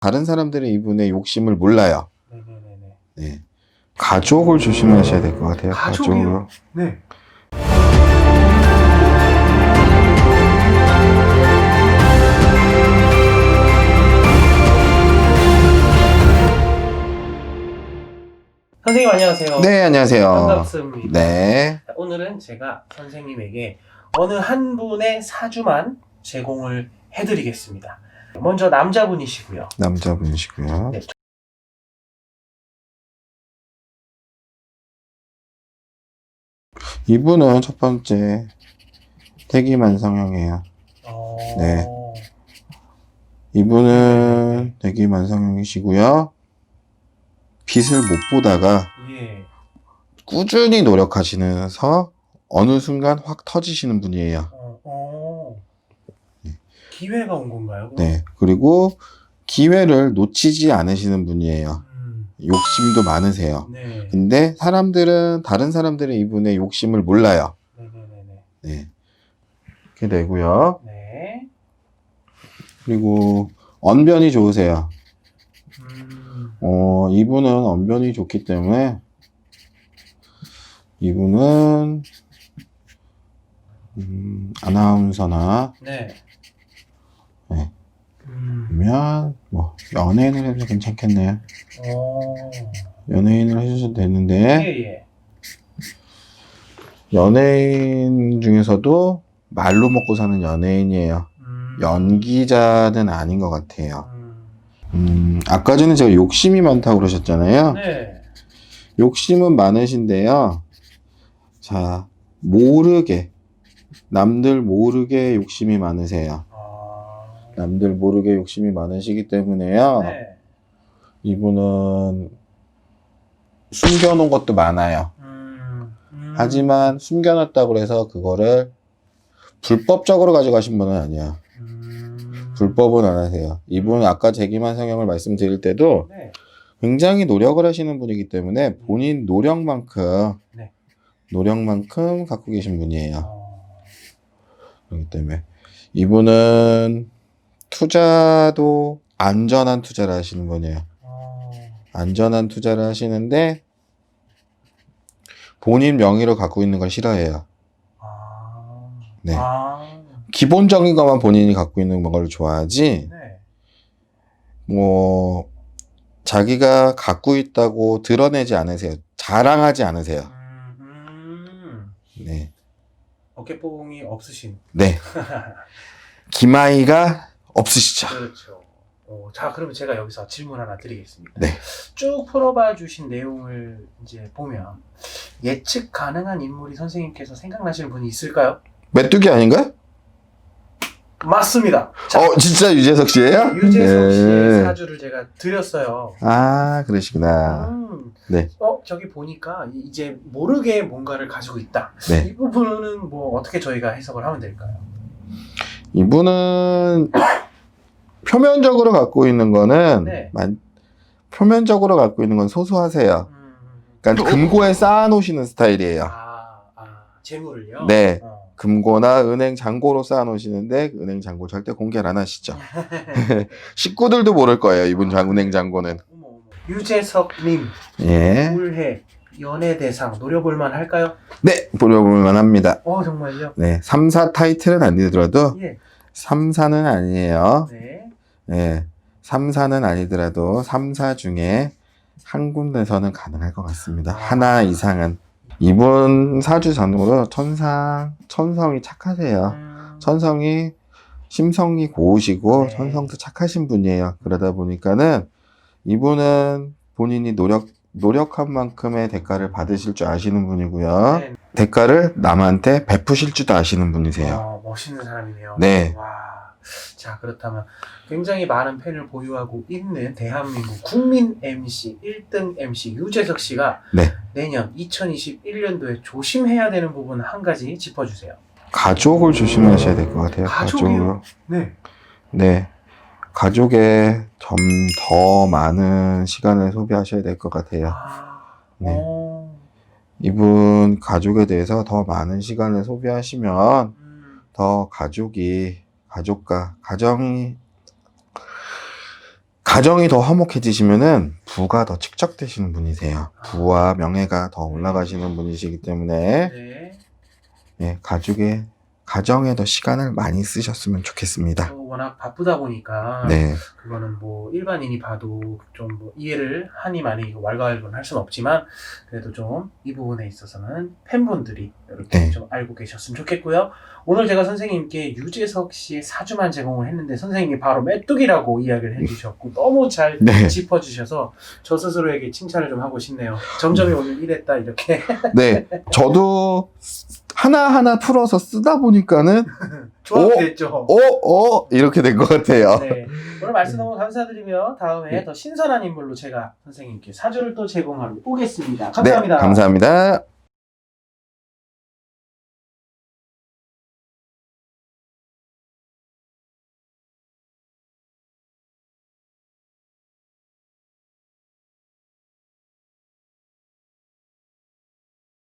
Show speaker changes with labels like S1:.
S1: 다른 사람들은 이분의 욕심을 몰라요.
S2: 네네네네.
S1: 네. 가족을 조심하셔야 될 것 같아요.
S2: 가족이요? 네. 선생님 안녕하세요.
S1: 네, 안녕하세요.
S2: 반갑습니다.
S1: 네.
S2: 자, 오늘은 제가 선생님에게 어느 한 분의 사주만 제공을 해드리겠습니다. 먼저 남자분이시고요.
S1: 남자분이시고요.
S2: 네.
S1: 이분은 첫 번째 대기만 성형이에요.
S2: 어...
S1: 네. 이분은 대기만 성형이시고요. 빛을 못 보다가
S2: 예.
S1: 꾸준히 노력하시면서 어느 순간 확 터지시는 분이에요.
S2: 어, 어. 기회가 온 건가요?
S1: 네. 그리고 기회를 놓치지 않으시는 분이에요.
S2: 음,
S1: 욕심도 많으세요.
S2: 네.
S1: 근데 사람들은 다른 사람들은 이분의 욕심을 몰라요.
S2: 네네네네.
S1: 네. 이렇게 되고요.
S2: 네.
S1: 그리고 언변이 좋으세요.
S2: 음,
S1: 어, 이분은 언변이 좋기 때문에 이분은 음, 아나운서나
S2: 네.
S1: 네.
S2: 음,
S1: 아니면 뭐 연예인을 해도 괜찮겠네요.
S2: 어.
S1: 연예인을 해주셔도 되는데
S2: 예, 예.
S1: 연예인 중에서도 말로 먹고 사는 연예인이에요.
S2: 음,
S1: 연기자는 아닌 것 같아요.
S2: 음,
S1: 음, 아까 전에 제가 욕심이 많다고 그러셨잖아요.
S2: 네.
S1: 욕심은 많으신데요. 자, 모르게, 남들 모르게 욕심이 많으세요.
S2: 아,
S1: 남들 모르게 욕심이 많으시기 때문에요.
S2: 네.
S1: 이분은 숨겨놓은 것도 많아요.
S2: 음, 음,
S1: 하지만 숨겨놨다고 해서 그거를 불법적으로 가져가신 분은 아니야.
S2: 음,
S1: 불법은 안 하세요. 이분 아까 재기만 성형을 말씀드릴 때도
S2: 네.
S1: 굉장히 노력을 하시는 분이기 때문에 본인 노력만큼
S2: 네.
S1: 노력만큼 갖고 계신 분이에요.
S2: 어,
S1: 그렇기 때문에 이분은 투자도 안전한 투자를 하시는 분이에요.
S2: 어,
S1: 안전한 투자를 하시는데 본인 명의로 갖고 있는 걸 싫어해요.
S2: 아,
S1: 네.
S2: 아,
S1: 기본적인 것만 본인이 갖고 있는 걸 좋아하지
S2: 네.
S1: 뭐 자기가 갖고 있다고 드러내지 않으세요. 자랑하지 않으세요.
S2: 음, 음.
S1: 네.
S2: 어깨뽕이 없으신.
S1: 네. 기마이가 없으시죠.
S2: 그렇죠. 어, 자, 그러면 제가 여기서 질문 하나 드리겠습니다.
S1: 네.
S2: 쭉 풀어봐 주신 내용을 이제 보면 예측 가능한 인물이 선생님께서 생각나시는 분이 있을까요?
S1: 메뚜기 아닌가요?
S2: 맞습니다. 자,
S1: 어, 진짜 유재석 씨예요?
S2: 유재석 씨의
S1: 네.
S2: 사주를 제가 드렸어요.
S1: 아, 그러시구나.
S2: 음,
S1: 네.
S2: 어, 저기 보니까 이- 이제 모르게 뭔가를 가지고 있다.
S1: 네.
S2: 이 부분은 뭐 어떻게 저희가 해석을 하면 될까요?
S1: 이분은 표면적으로 갖고 있는 거는
S2: 네.
S1: 만- 표면적으로 갖고 있는 건 소소하세요.
S2: 음,
S1: 그러니까 금고에 쌓아 놓으시는 스타일이에요.
S2: 아, 아, 재물을요?
S1: 네.
S2: 어.
S1: 금고나 은행 잔고로 쌓아 놓으시는데 은행 잔고 절대 공개를 안 하시죠. 식구들도 모를 거예요. 이분 장, 은행 잔고는.
S2: 어머, 어머. 유재석님
S1: 예.
S2: 올해 연애 대상 노려볼만 할까요?
S1: 네, 보려볼만 합니다.
S2: 어 정말요?
S1: 네, 3, 4 타이틀은 아니더라도
S2: 예.
S1: 3, 4는 아니에요.
S2: 네.
S1: 네, 3, 4는 아니더라도 3, 4 중에 한 군데서는 가능할 것 같습니다. 하나 이상은. 이분 사주 전으로 천상, 천성이 착하세요.
S2: 음,
S1: 천성이 심성이 고우시고
S2: 네.
S1: 천성도 착하신 분이에요. 그러다 보니까는 이분은 본인이 노력 노력한 만큼의 대가를 받으실 줄 아시는 분이고요.
S2: 네.
S1: 대가를 남한테 베푸실 줄도 아시는 분이세요.
S2: 어, 멋있는 사람이네요.
S1: 네.
S2: 와. 자 그렇다면 굉장히 많은 팬을 보유하고 있는 대한민국 국민 MC 1등 MC 유재석 씨가
S1: 네.
S2: 내년 2021년도에 조심해야 되는 부분 한 가지 짚어주세요.
S1: 가족을 조심하셔야 될 것 같아요.
S2: 가족이요? 네.
S1: 네. 가족에 좀 더 많은 시간을 소비하셔야 될 것 같아요.
S2: 아.
S1: 네.
S2: 어,
S1: 이분 가족에 대해서 더 많은 시간을 소비하시면
S2: 음,
S1: 더 가족이 가족과 가정이 가정이 더 화목해지시면은 부가 더 축적되시는 분이세요. 부와 명예가 더 올라가시는 분이시기 때문에
S2: 네.
S1: 예, 가족의 가정에 더 시간을 많이 쓰셨으면 좋겠습니다.
S2: 또 워낙 바쁘다 보니까
S1: 네,
S2: 그거는 뭐 일반인이 봐도 좀 뭐 이해를 하니 많이 왈가왈부는 할 수는 없지만 그래도 좀 이 부분에 있어서는 팬분들이 이렇게
S1: 네.
S2: 좀 알고 계셨으면 좋겠고요. 오늘 제가 선생님께 유재석 씨의 사주만 제공을 했는데 선생님이 바로 메뚜기라고 이야기를 해주셨고 너무 잘
S1: 네,
S2: 짚어주셔서 저 스스로에게 칭찬을 좀 하고 싶네요. 점점이 오늘 이랬다 이렇게
S1: 네. 저도 하나 하나 풀어서 쓰다 보니까는
S2: 조합이
S1: 오!
S2: 됐죠.
S1: 어, 어 이렇게 된 것 같아요.
S2: 네. 오늘 말씀 너무 감사드리며 다음에
S1: 네.
S2: 더 신선한 인물로 제가 선생님께 사주를 또 제공하러 오겠습니다.
S1: 네,
S2: 감사합니다.
S1: 감사합니다.